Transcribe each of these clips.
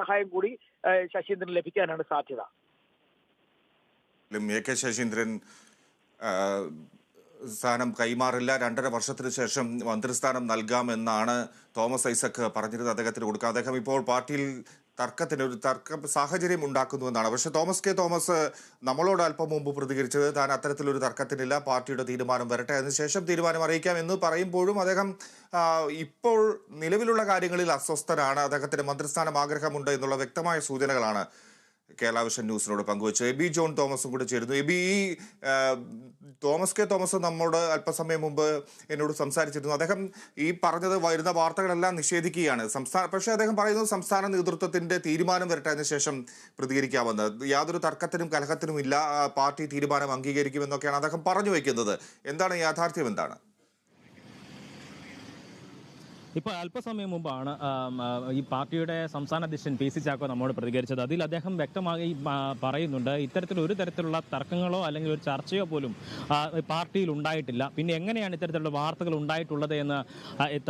സഹായം കൂടി ശശീന്ദ്രൻ ലഭിക്കാനാണ് സാധ്യത. എ കെ ശശീന്ദ്രൻ സ്ഥാനം കൈമാറില്ല. രണ്ടര വർഷത്തിന് ശേഷം മന്ത്രിസ്ഥാനം നൽകാമെന്നാണ് തോമസ് ഐസക് പറഞ്ഞിരുന്നത്. അദ്ദേഹത്തിന് കൊടുക്കുക അദ്ദേഹം ഇപ്പോൾ പാർട്ടിയിൽ തർക്കത്തിന് ഒരു തർക്ക സാഹചര്യം ഉണ്ടാക്കുന്നുവെന്നാണ് പക്ഷെ തോമസ് കെ. തോമസ് നമ്മളോട് അല്പം മുമ്പ് പ്രതികരിച്ചത് താൻ അത്തരത്തിലൊരു തർക്കത്തിനില്ല പാർട്ടിയുടെ തീരുമാനം വരട്ടെ അതിനുശേഷം തീരുമാനം അറിയിക്കാം എന്ന് പറയുമ്പോഴും അദ്ദേഹം ഇപ്പോൾ നിലവിലുള്ള കാര്യങ്ങളിൽ അസ്വസ്ഥനാണ്. അദ്ദേഹത്തിന് മന്ത്രിസ്ഥാനം ആഗ്രഹമുണ്ട് എന്നുള്ള വ്യക്തമായ സൂചനകളാണ് കേരള വിഷൻ ന്യൂസിനോട് പങ്കുവച്ചു. എബി ജോൺ തോമസും കൂടെ ചേരുന്നു. എബി ഈ തോമസ് കെ തോമസ് നമ്മോട് അല്പസമയം മുമ്പ് എന്നോട് സംസാരിച്ചിരുന്നു. അദ്ദേഹം ഈ പറഞ്ഞത് വരുന്ന വാർത്തകളെല്ലാം നിഷേധിക്കുകയാണ്. സംസ്ഥാന പക്ഷേ അദ്ദേഹം പറയുന്നത് സംസ്ഥാന നേതൃത്വത്തിന്റെ തീരുമാനം വരട്ടതിന് ശേഷം പ്രതികരിക്കാമെന്ന്. യാതൊരു തർക്കത്തിനും കലഹത്തിനും ഇല്ല പാർട്ടി തീരുമാനം അംഗീകരിക്കുമെന്നൊക്കെയാണ് അദ്ദേഹം പറഞ്ഞു വയ്ക്കുന്നത്. എന്താണ് യാഥാർത്ഥ്യം? എന്താണ്? ഇപ്പോൾ അല്പസമയം മുമ്പാണ് ഈ പാർട്ടിയുടെ സംസ്ഥാന അധ്യക്ഷൻ പി സി ചാക്കോ നമ്മോട് പ്രതികരിച്ചത്. അതിൽ അദ്ദേഹം വ്യക്തമായി പറയുന്നുണ്ട് ഇത്തരത്തിൽ ഒരു തരത്തിലുള്ള തർക്കങ്ങളോ അല്ലെങ്കിൽ ഒരു ചർച്ചയോ പോലും പാർട്ടിയിൽ ഉണ്ടായിട്ടില്ല. പിന്നെ എങ്ങനെയാണ് ഇത്തരത്തിലുള്ള വാർത്തകൾ ഉണ്ടായിട്ടുള്ളത് എന്ന്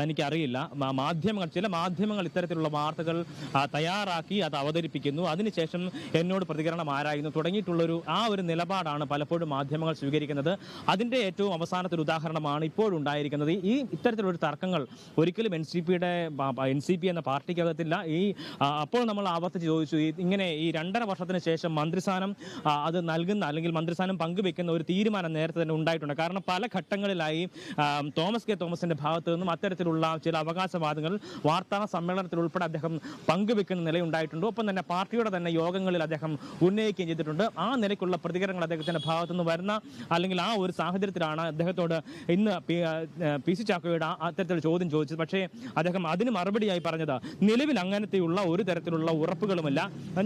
തനിക്കറിയില്ല. മാധ്യമങ്ങൾ ചില മാധ്യമങ്ങൾ ഇത്തരത്തിലുള്ള വാർത്തകൾ തയ്യാറാക്കി അത് അവതരിപ്പിക്കുന്നു. അതിനുശേഷം എന്നോട് പ്രതികരണം ആരായുന്നു തുടങ്ങിയിട്ടുള്ളൊരു ആ ഒരു നിലപാടാണ് പലപ്പോഴും മാധ്യമങ്ങൾ സ്വീകരിക്കുന്നത്. അതിന്റെ ഏറ്റവും അവസാനത്തെ ഉദാഹരണമാണ് ഇപ്പോഴുണ്ടായിരിക്കുന്നത് ഈ ഇത്തരത്തിലുള്ള തർക്കങ്ങൾ ഒരിക്കലും എൻ സി പിയുടെ എൻ സി പി എന്ന പാർട്ടിക്കകത്തില്ല. ഈ അപ്പോൾ നമ്മൾ ആവർത്തിച്ച് ചോദിച്ചു ഇങ്ങനെ ഈ രണ്ടര വർഷത്തിന് ശേഷം മന്ത്രിസ്ഥാനം അത് നൽകുന്ന അല്ലെങ്കിൽ മന്ത്രിസ്ഥാനം പങ്കുവെക്കുന്ന ഒരു തീരുമാനം നേരത്തെ തന്നെ ഉണ്ടായിട്ടുണ്ട്. കാരണം പല ഘട്ടങ്ങളിലായി തോമസ് കെ. തോമസിന്റെ ഭാഗത്തു നിന്നും അത്തരത്തിലുള്ള ചില അവകാശവാദങ്ങൾ വാർത്താ സമ്മേളനത്തിൽ ഉൾപ്പെടെ അദ്ദേഹം പങ്കുവെക്കുന്ന നിലയുണ്ടായിട്ടുണ്ട്. ഒപ്പം തന്നെ പാർട്ടിയുടെ തന്നെ യോഗങ്ങളിൽ അദ്ദേഹം ഉന്നയിക്കുകയും ചെയ്തിട്ടുണ്ട്. ആ നിലയ്ക്കുള്ള പ്രതികരണങ്ങൾ അദ്ദേഹത്തിന്റെ ഭാഗത്തു നിന്ന് വരുന്ന അല്ലെങ്കിൽ ആ ഒരു സാഹചര്യത്തിലാണ് അദ്ദേഹത്തോട് ഇന്ന് പി സി ചാക്കോയുടെ ആ അത്തരത്തിലുള്ള ചോദ്യം ചോദിച്ചത്. പക്ഷേ അദ്ദേഹം അതിന് മറുപടിയായി പറഞ്ഞത് നിലവിൽ അങ്ങനത്തെയുള്ള ഒരു തരത്തിലുള്ള ഉറപ്പുകളുമല്ല.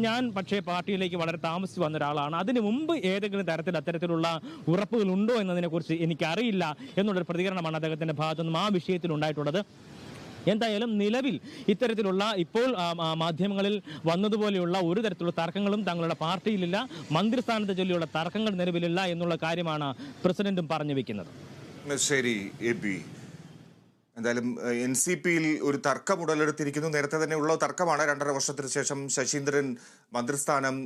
ഞാൻ പക്ഷേ പാർട്ടിയിലേക്ക് വളരെ താമസിച്ച് വന്ന ഒരാളാണ്. അതിനു മുമ്പ് ഏതെങ്കിലും തരത്തിൽ അത്തരത്തിലുള്ള ഉറപ്പുകൾ ഉണ്ടോ എന്നതിനെക്കുറിച്ച് എനിക്കറിയില്ല എന്നുള്ളൊരു പ്രതികരണമാണ് അദ്ദേഹത്തിന്റെ ഭാഗത്തു നിന്നും ആ വിഷയത്തിൽ ഉണ്ടായിട്ടുള്ളത്. എന്തായാലും നിലവിൽ ഇത്തരത്തിലുള്ള ഇപ്പോൾ മാധ്യമങ്ങളിൽ വന്നതുപോലെയുള്ള ഒരു തരത്തിലുള്ള തർക്കങ്ങളും തങ്ങളുടെ പാർട്ടിയിലില്ല മന്ത്രിസ്ഥാനത്തെ ചൊല്ലിയുള്ള തർക്കങ്ങൾ നിലവിലില്ല എന്നുള്ള കാര്യമാണ് പ്രസിഡന്റും പറഞ്ഞു വെക്കുന്നത്. ശരി എബി എന്തായാലും എൻ സി പിയിൽ ഒരു തർക്കം ഉടലെടുത്തിരിക്കുന്നു. നേരത്തെ തന്നെ ഉള്ള തർക്കമാണ്. രണ്ടര വർഷത്തിന് ശേഷം ശശീന്ദ്രൻ മന്ത്രിസ്ഥാനം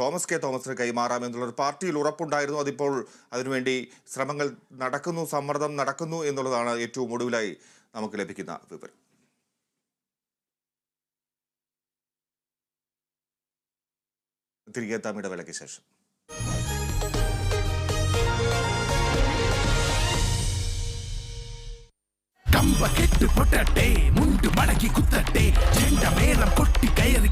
തോമസ് കെ തോമസിന് കൈമാറാം എന്നുള്ള ഒരു പാർട്ടിയിൽ ഉറപ്പുണ്ടായിരുന്നു. അതിപ്പോൾ അതിനുവേണ്ടി ശ്രമങ്ങൾ നടക്കുന്നു സമ്മർദ്ദം നടക്കുന്നു എന്നുള്ളതാണ് ഏറ്റവും ഒടുവിലായി നമുക്ക് ലഭിക്കുന്ന വിവരം. തിരികെ എത്താം ഇടവേളയ്ക്ക് ശേഷം. கம்ப கெட்டு பொட்டட்டே முண்டு மடக்கி குத்தட்டே செண்ட மேளம் கொட்டி கயறு